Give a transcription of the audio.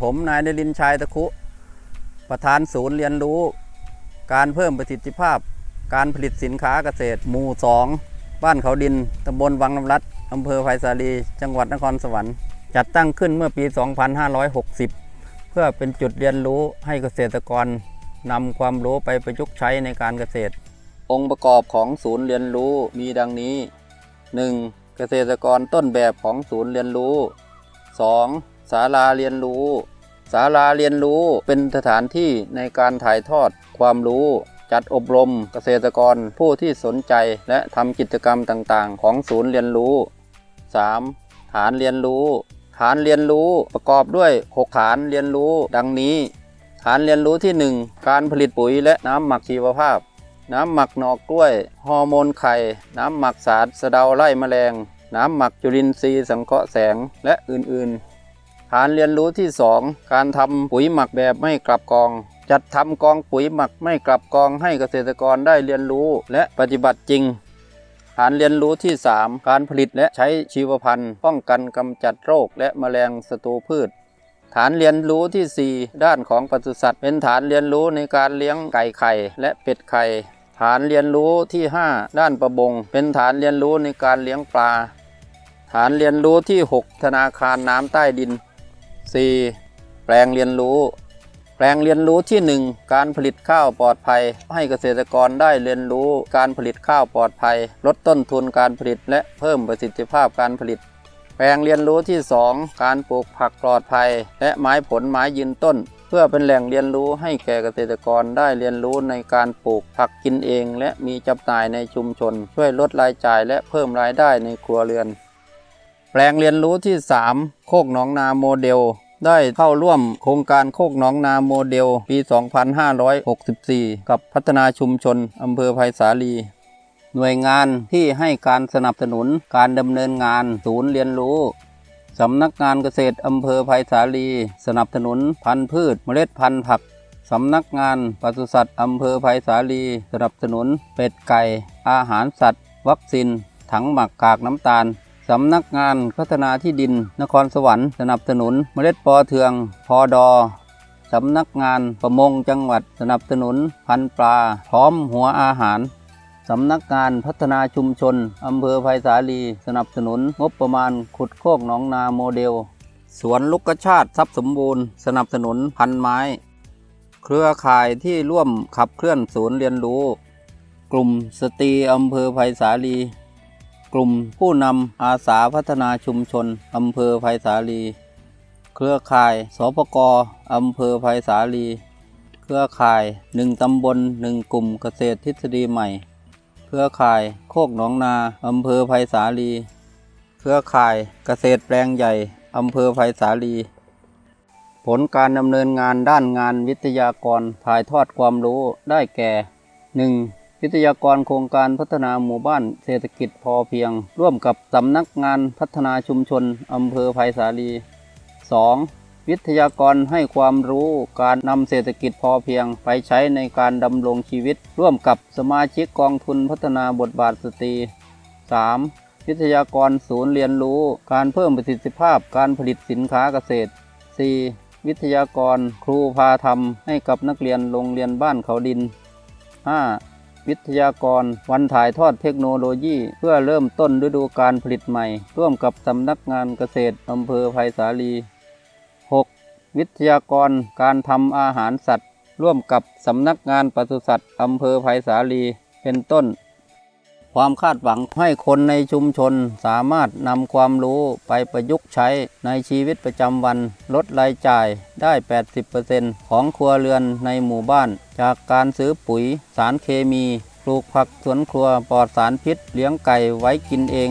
ผมนายนรินชัยตะคุ ประธานศูนย์เรียนรู้ การเพิ่มประสิทธิภาพ การผลิตสินค้าเกษตร หมู่ 2 บ้านเขาดินตำบลวังน้ำรัดอำเภอไผ่สาลี จังหวัดนครสวรรค์ จัดตั้งขึ้นเมื่อปี 2560 เพื่อเป็นจุดเรียนรู้ให้เกษตรกรนำความรู้ไปประยุกต์ใช้ในการเกษตร องค์ประกอบของศูนย์เรียนรู้มีดังนี้ 1. เกษตรกรต้นแบบของศูนย์เรียนรู้ 2. ศาลาเรียนรู้ ศาลาเรียนรู้เป็นสถานที่ในการถ่ายทอดความรู้จัดอบรมเกษตรกรผู้ที่สนใจและทำกิจกรรมต่างๆ ของศูนย์เรียนรู้ 3. ฐานเรียนรู้ ฐานเรียนรู้ประกอบด้วย 6 ฐานเรียนรู้ดังนี้ ฐานเรียนรู้ที่ 1 การผลิตปุ๋ยและน้ำหมักชีวภาพ น้ำหมักหน่อกล้วย ฮอร์โมนไข่ น้ำหมักสารสะเดาไล่แมลง น้ำหมักจุลินทรีย์สังเคราะห์แสงและอื่นๆ ฐานเรียนรู้ที่ 2 การทำปุ๋ยหมักแบบไม่กลับกอง จัดทำกองปุ๋ยหมักไม่กลับกองให้เกษตรกรได้เรียนรู้และปฏิบัติจริง ฐานเรียนรู้ที่ 3 การผลิตและใช้ชีวพันธุ์ป้องกันกำจัดโรคและแมลงศัตรูพืช ฐานเรียนรู้ที่ 4 ด้านของปศุสัตว์ เป็นฐานเรียนรู้ในการเลี้ยงไก่ไข่และเป็ดไข่ฐานเรียนรู้ที่ 5 ด้านประมงเป็นฐานเรียนรู้ในการเลี้ยงปลา ฐานเรียนรู้ที่ 6 ธนาคารน้ำใต้ดิน 4. แปลงเรียนรู้ แปลงเรียนรู้ที่ 1 การผลิตข้าวปลอดภัย ให้เกษตรกรได้เรียนรู้การผลิตข้าวปลอดภัย ลดต้นทุนการผลิตและเพิ่มประสิทธิภาพการผลิต แปลงเรียนรู้ที่ 2 การปลูกผักปลอดภัย และไม้ผลไม้ยืนต้น เพื่อเป็นแหล่งเรียนรู้ให้แก่เกษตรกรได้เรียนรู้ในการปลูกผักกินเอง และมีจำหน่ายในชุมชน ช่วยลดรายจ่ายและเพิ่มรายได้ในครัวเรือน แปลงเรียนรู้ที่ 3 โคกหนองนาโมเดล ได้เข้าร่วมโครงการโคกหนองนาโมเดล ปี 2564 กับพัฒนาชุมชนอำเภอไผ่สาลี หน่วยงานที่ให้การสนับสนุนการดำเนินงานศูนย์เรียนรู้สำนักงานเกษตรอำเภอไผ่สาลี สนับสนุนพันธุ์พืช เมล็ดพันธุ์ผักสำนักงานปศุสัตว์อำเภอไผ่สาลี สนับสนุน เป็ดไก่ อาหารสัตว์ วัคซีน ถังหมักกากน้ำตาล สำนักงานพัฒนาที่ดิน นครสวรรค์สนับสนุน เมล็ดปอเทือง พอดอสำนักงานประมงจังหวัดสนับสนุน พันปลา พร้อมหัวอาหารสำนักงานพัฒนาชุมชน อำเภอไผ่สาลี สนับสนุน งบประมาณขุดโคกหนองนาโมเดล สวนลูกชาติทรัพย์สมบูรณ์ สนับสนุนพันไม้ เครือข่ายที่ร่วมขับเคลื่อนศูนย์เรียนรู้ กลุ่มสตรีอำเภอไผ่สาลี กลุ่มผู้นำอาสาพัฒนาชุมชนอำเภอไผ่สาลี เครือข่ายสปกอำเภอไผ่สาลี เครือข่ายหนึ่งตำบลหนึ่งกลุ่มเกษตรทฤษฎีใหม่ เครือข่ายโคกหนองนาอำเภอไผ่สาลี เครือข่ายเกษตรแปลงใหญ่อำเภอไผ่สาลี ผลการดำเนินงานด้านงานวิทยากรถ่ายทอดความรู้ได้แก่ 1. วิทยากรโครงการพัฒนาหมู่บ้านเศรษฐกิจพอเพียง ร่วมกับสำนักงานพัฒนาชุมชนอำเภอไผ่สาลี 2. วิทยากรให้ความรู้การนำเศรษฐกิจพอเพียงไปใช้ในการดำรงชีวิต ร่วมกับสมาชิกกองทุนพัฒนาบทบาทสตรี 3. วิทยากรศูนย์เรียนรู้การเพิ่มประสิทธิภาพการผลิตสินค้าเกษตร 4. วิทยากรครูพาทำให้กับนักเรียนโรงเรียนบ้านเขาดิน 5. วิทยากร วันถ่ายทอดเทคโนโลยี เพื่อเริ่มต้นฤดูการผลิตใหม่ ร่วมกับสำนักงานเกษตรอำเภอไผ่สาลี 6. วิทยากรการทำอาหารสัตว์ ร่วมกับสำนักงานปศุสัตว์อำเภอไผ่สาลี เป็นต้น ความคาดหวังให้คนในชุมชนสามารถนำความรู้ไปประยุกต์ใช้ในชีวิตประจำวัน ลดรายจ่ายได้ 80%ของครัวเรือนในหมู่บ้าน จากการซื้อปุ๋ยสารเคมี ปลูกผักสวนครัวปลอดสารพิษ เลี้ยงไก่ไว้กินเอง